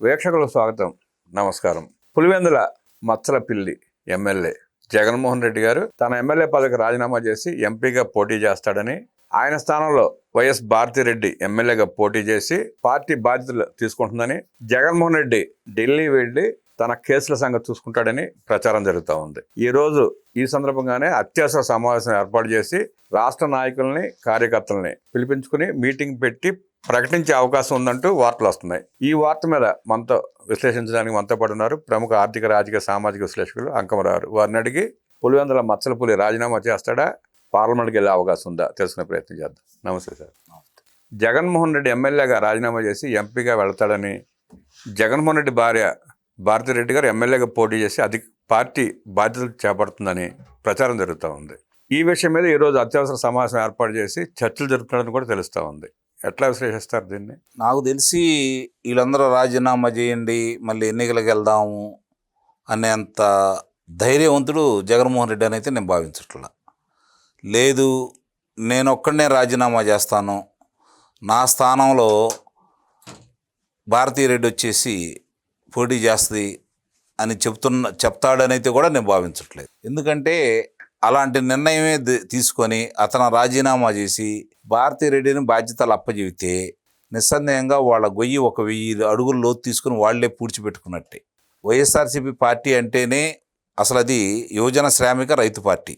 వీక్షకులకు స్వాగతం. నమస్కారం. పులివెందుల మచ్చల పిల్లి ఎమ్మెల్యే జగన్మోహన్ రెడ్డి గారు తన ఎమ్మెల్యే పదవికి రాజీనామా చేసి ఎంపీగా పోటీ చేస్తాడని ఆయన స్థానంలో వైఎస్ భారతిరెడ్డి ఎమ్మెల్యేగా పోటీ చేసి పార్టీ బాధ్యతలు తీసుకుంటుందని జగన్మోహన్ రెడ్డి ఢిల్లీ వెళ్ళి తన కేసుల సంగతి చూసుకుంటాడని ప్రచారం జరుగుతూ ఉంది. ఈరోజు ఈ సందర్భంగానే అత్యవసర సమావేశం ఏర్పాటు చేసి రాష్ట్ర నాయకుల్ని కార్యకర్తల్ని పిలిపించుకుని మీటింగ్ పెట్టి ప్రకటించే అవకాశం ఉందంటూ వార్తలు వస్తున్నాయి. ఈ వార్త మీద మనతో విశ్లేషించడానికి మనతో పాటు ఉన్నారు ప్రముఖ ఆర్థిక రాజకీయ సామాజిక విశ్లేషకులు అంకమరావు వారిని అడిగి పులివెందుల మచ్చల పులి రాజీనామా చేస్తాడా? పార్లమెంట్కి వెళ్ళే అవకాశం ఉందా? తెలుసుకునే ప్రయత్నం చేద్దాం. నమస్తే సార్. జగన్మోహన్ రెడ్డి ఎమ్మెల్యేగా రాజీనామా చేసి ఎంపీగా వెళ్తాడని జగన్మోహన్ రెడ్డి భార్య భారతిరెడ్డి గారు ఎమ్మెల్యేగా పోటీ చేసి అధిక పార్టీ బాధ్యతలు చేపడుతుందని ప్రచారం జరుగుతూ ఉంది. ఈ విషయం మీద ఈరోజు అత్యవసర సమావేశం ఏర్పాటు చేసి చర్చలు జరుపుతున్నారని కూడా తెలుస్తూ ఉంది. ఎట్లా విశ్లేషిస్తారు దీన్ని? నాకు తెలిసి వీళ్ళందరూ రాజీనామా చేయండి మళ్ళీ ఎన్నికలకు వెళ్దాము అనేంత ధైర్యవంతుడు జగన్మోహన్ రెడ్డి అని అయితే నేను భావించట్లా. లేదు నేను ఒక్కడనే రాజీనామా చేస్తాను. నా స్థానంలో భారతీయ రెడ్డి వచ్చేసి పోటీ చేస్తుంది అని చెప్తున్న చెప్తాడనైతే కూడా నేను భావించట్లేదు. ఎందుకంటే అలాంటి నిర్ణయమే తీసుకొని అతను రాజీనామా చేసి భారతీ రెడ్డిని బాధ్యతలు అప్పజెబితే నిస్సందేహంగా వాళ్ళ గొయ్యి ఒక వెయ్యి అడుగులు లోతు తీసుకుని వాళ్ళే పూడ్చిపెట్టుకున్నట్టే. వైఎస్ఆర్సీపీ పార్టీ అంటేనే అసలు అది యువజన శ్రామిక రైతు పార్టీ.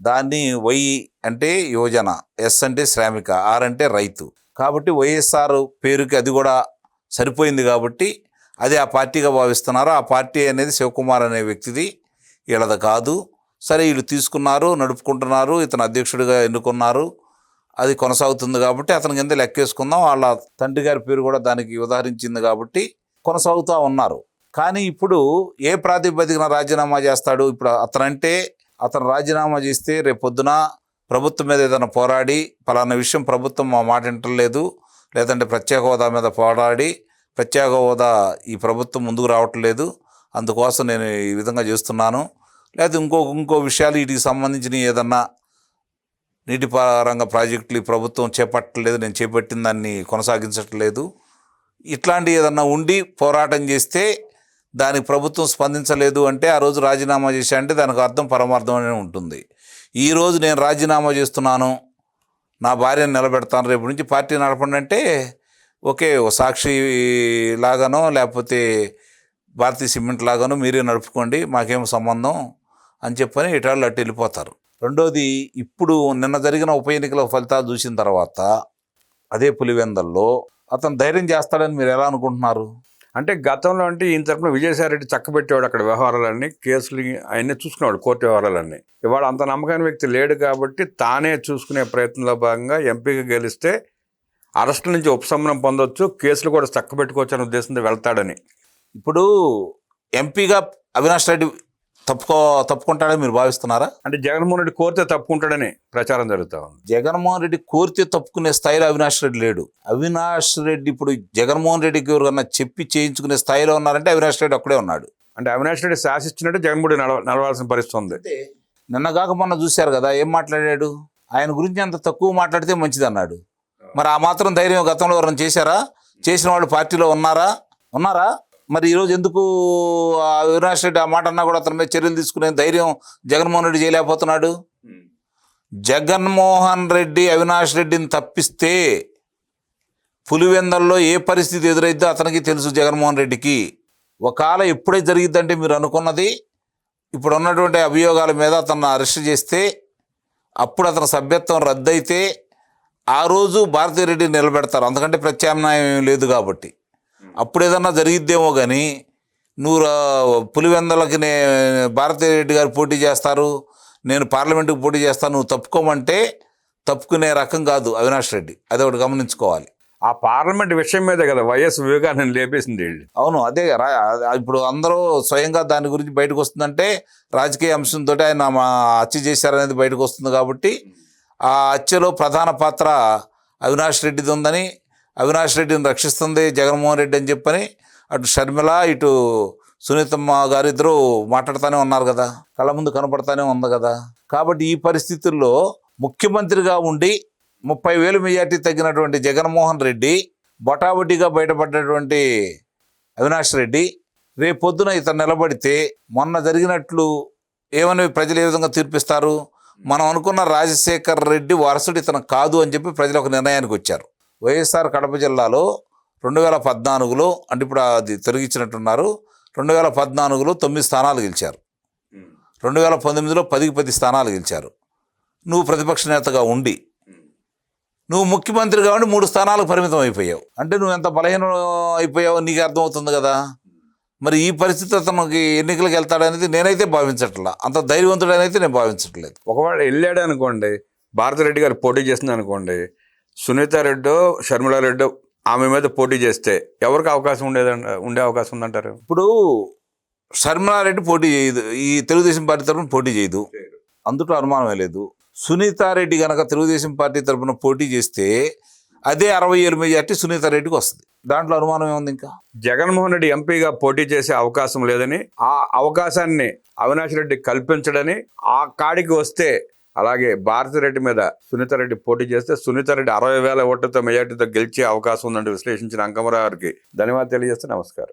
దాన్ని వై అంటే యువజన ఎస్ అంటే శ్రామిక ఆర్ అంటే రైతు. కాబట్టి వైఎస్ఆర్ పేరుకి అది కూడా సరిపోయింది కాబట్టి అది ఆ పార్టీగా భావిస్తున్నారు. ఆ పార్టీ అనేది శివకుమార్ అనే వ్యక్తిది. వీళ్ళది కాదు. సరే వీళ్ళు తీసుకున్నారు నడుపుకుంటున్నారు ఇతను అధ్యక్షుడిగా ఎన్నుకున్నారు. అది కొనసాగుతుంది కాబట్టి అతని కింద లెక్కేసుకుందాం. వాళ్ళ తండ్రి గారి పేరు కూడా దానికి ఉదాహరించింది కాబట్టి కొనసాగుతూ ఉన్నారు. కానీ ఇప్పుడు ఏ ప్రాతిపదికన రాజీనామా చేస్తాడు? ఇప్పుడు అతనంటే అతను రాజీనామా చేస్తే రేపు పొద్దున ప్రభుత్వం మీద ఏదైనా పోరాడి పలానా విషయం ప్రభుత్వం మా మాట వింటలేదు లేదంటే ప్రత్యేక హోదా మీద పోరాడి ప్రత్యేక హోదా ఈ ప్రభుత్వం ముందుకు రావట్లేదు అందుకోసం నేను ఈ విధంగా చేస్తున్నాను. లేదా ఇంకో ఇంకో విషయాలు వీటికి సంబంధించిన ఏదన్నా నీటిపారంగ ప్రాజెక్టులు ఈ ప్రభుత్వం చేపట్టలేదు నేను చేపట్టిన దాన్ని కొనసాగించట్లేదు. ఇట్లాంటి ఏదన్నా ఉండి పోరాటం చేస్తే దానికి ప్రభుత్వం స్పందించలేదు అంటే ఆ రోజు రాజీనామా చేశా అంటే దానికి అర్థం పరమార్థం అనే ఉంటుంది ఈరోజు నేను రాజీనామా చేస్తున్నాను నా భార్యను నిలబెడతాను రేపు నుంచి పార్టీ నడపండి అంటే ఓకే ఓ సాక్షి లాగానో లేకపోతే భారతీయ సిమెంట్ లాగానో మీరే నడుపుకోండి మాకేం సంబంధం అని చెప్పని ఇటాళ్ళు అటు వెళ్ళిపోతారు. రెండోది ఇప్పుడు నిన్న జరిగిన ఉప ఎన్నికల ఫలితాలు చూసిన తర్వాత అదే పులివెందల్లో అతను ధైర్యం చేస్తాడని మీరు ఎలా అనుకుంటున్నారు? అంటే గతంలో అంటే ఈయన తరపున విజయసాయి రెడ్డి చక్కబెట్టేవాడు అక్కడ వ్యవహారాలన్నీ కేసులు అవన్నీ చూసుకునేవాడు కోర్టు వ్యవహారాలన్నీ. ఇవాళ అంత నమ్మకమైన వ్యక్తి లేడు కాబట్టి తానే చూసుకునే ప్రయత్నంలో భాగంగా ఎంపీగా గెలిస్తే అరెస్టుల నుంచి ఉపశమనం పొందొచ్చు కేసులు కూడా చక్కబెట్టుకోవచ్చు అనే ఉద్దేశంతో వెళ్తాడని. ఇప్పుడు ఎంపీగా అవినాష్ రెడ్డి తప్పుకో తప్పుకుంటాడని మీరు భావిస్తున్నారా? అంటే జగన్మోహన్ రెడ్డి కోరితే తప్పుకుంటాడని ప్రచారం జరుగుతూ ఉంది. జగన్మోహన్ రెడ్డి కోరితే తప్పుకునే స్థాయిలో అవినాష్ రెడ్డి లేడు. అవినాష్ రెడ్డి ఇప్పుడు జగన్మోహన్ రెడ్డికి ఎవరికన్నా చెప్పి చేయించుకునే స్థాయిలో ఉన్నారంటే అవినాష్ రెడ్డి ఒక్కడే ఉన్నాడు. అంటే అవినాష్ రెడ్డి శాసిస్తున్నట్టు జగన్మోహన్ రెడ్డి నడవ నడవాల్సిన పరిస్థితి ఉంది. నిన్న కాక మొన్న చూశారు కదా ఏం మాట్లాడాడు? ఆయన గురించి అంత తక్కువ మాట్లాడితే మంచిది అన్నాడు మరి ఆ మాత్రం ధైర్యం గతంలో ఎవరైనా చేశారా? చేసిన వాళ్ళు పార్టీలో ఉన్నారా? ఉన్నారా? మరి ఈరోజు ఎందుకు అవినాష్ రెడ్డి ఆ మాట అన్నా కూడా అతని మీద చర్యలు తీసుకునే ధైర్యం జగన్మోహన్ రెడ్డి చేయలేకపోతున్నాడు? జగన్మోహన్ రెడ్డి అవినాష్ రెడ్డిని తప్పిస్తే పులివెందల్లో ఏ పరిస్థితి ఎదురైద్దో అతనికి తెలుసు జగన్మోహన్ రెడ్డికి. ఒకవేళ ఎప్పుడే జరిగిద్దంటే మీరు అనుకున్నది ఇప్పుడు ఉన్నటువంటి అభియోగాల మీద అతను అరెస్ట్ చేస్తే అప్పుడు అతని సభ్యత్వం రద్దయితే ఆ రోజు భారతీరెడ్డి నిలబెడతారు. అందుకంటే ప్రత్యామ్నాయం లేదు కాబట్టి. అప్పుడు ఏదన్నా జరిగిద్దేమో కానీ నువ్వు పులివెందలకి నే భారతీరెడ్డి గారు పోటీ చేస్తారు నేను పార్లమెంటుకు పోటీ చేస్తాను నువ్వు తప్పుకోమంటే తప్పుకునే రకం కాదు అవినాష్ రెడ్డి. అది ఒకటి గమనించుకోవాలి. ఆ పార్లమెంట్ విషయం మీదే కదా వైఎస్ వివేకానంద లేపేసింది వీళ్ళు. అవును అదే ఇప్పుడు అందరూ స్వయంగా దాని గురించి బయటకు వస్తుందంటే రాజకీయ అంశంతో ఆయన మా హత్య చేశారనేది బయటకు వస్తుంది కాబట్టి ఆ హత్యలో ప్రధాన పాత్ర అవినాష్ రెడ్డిది ఉందని అవినాష్ రెడ్డిని రక్షిస్తుంది జగన్మోహన్ రెడ్డి అని చెప్పని అటు షర్మిల ఇటు సునీతమ్మ గారు ఇద్దరు మాట్లాడుతూనే ఉన్నారు కదా. కళ్ళ ముందు కనపడతానే ఉంది కదా. కాబట్టి ఈ పరిస్థితుల్లో ముఖ్యమంత్రిగా ఉండి ముప్పై వేలు మెజార్టీ తగ్గినటువంటి జగన్మోహన్ రెడ్డి బొటాబొటీగా బయటపడ్డటువంటి అవినాష్ రెడ్డి రేపొద్దున ఇతను నిలబడితే మొన్న జరిగినట్లు ఏమని ప్రజలు ఏ విధంగా తీర్పిస్తారు? మనం అనుకున్న రాజశేఖర్ రెడ్డి వారసుడు ఇతను కాదు అని చెప్పి ప్రజలు ఒక నిర్ణయానికి వచ్చారు. వైఎస్ఆర్ కడప జిల్లాలో రెండు వేల పద్నాలుగులో అంటే ఇప్పుడు అది తొలగించినట్టున్నారు. రెండు వేల పద్నాలుగులో తొమ్మిది స్థానాలు గెలిచారు. రెండు వేల పంతొమ్మిదిలో పదికి పది స్థానాలు గెలిచారు. నువ్వు ప్రతిపక్ష నేతగా ఉండి నువ్వు ముఖ్యమంత్రి కాబట్టి మూడు స్థానాలకు పరిమితం అయిపోయావు. అంటే నువ్వు ఎంత బలహీనం అయిపోయావో నీకు అర్థమవుతుంది కదా. మరి ఈ పరిస్థితి అతనికి ఎన్నికలకు వెళ్తాడనేది నేనైతే భావించట్లా. అంత ధైర్యవంతుడనైతే నేను భావించట్లేదు. ఒకవేళ వెళ్ళాడు అనుకోండి భారతిరెడ్డి గారు పోటీ చేసింది అనుకోండి సునీతారెడ్డో షర్మిలారెడ్డో ఆమె మీద పోటీ చేస్తే ఎవరికి అవకాశం ఉండేది ఉండే అవకాశం ఉందంటారు? ఇప్పుడు శర్మిలారెడ్డి పోటీ చేయదు ఈ తెలుగుదేశం పార్టీ తరఫున పోటీ చేయదు. అందులో అనుమానమే లేదు. సునీతారెడ్డి గనక తెలుగుదేశం పార్టీ తరఫున పోటీ చేస్తే అదే అరవై ఏడు మెజార్టీ సునీతారెడ్డికి వస్తుంది. దాంట్లో అనుమానం ఏముంది ఇంకా. జగన్మోహన్ రెడ్డి ఎంపీగా పోటీ చేసే అవకాశం లేదని ఆ అవకాశాన్ని అవినాష్ రెడ్డి కల్పించడని ఆ కాడికి వస్తే అలాగే భారతిరెడ్డి మీద సునీతారెడ్డి పోటీ చేస్తే సునీతారెడ్డి అరవై వేల ఓట్లతో మెజార్టీతో గెలిచే అవకాశం ఉందంటే విశ్లేషించిన అంకమరావు గారికి ధన్యవాదాలు తెలియజేస్తే నమస్కారం.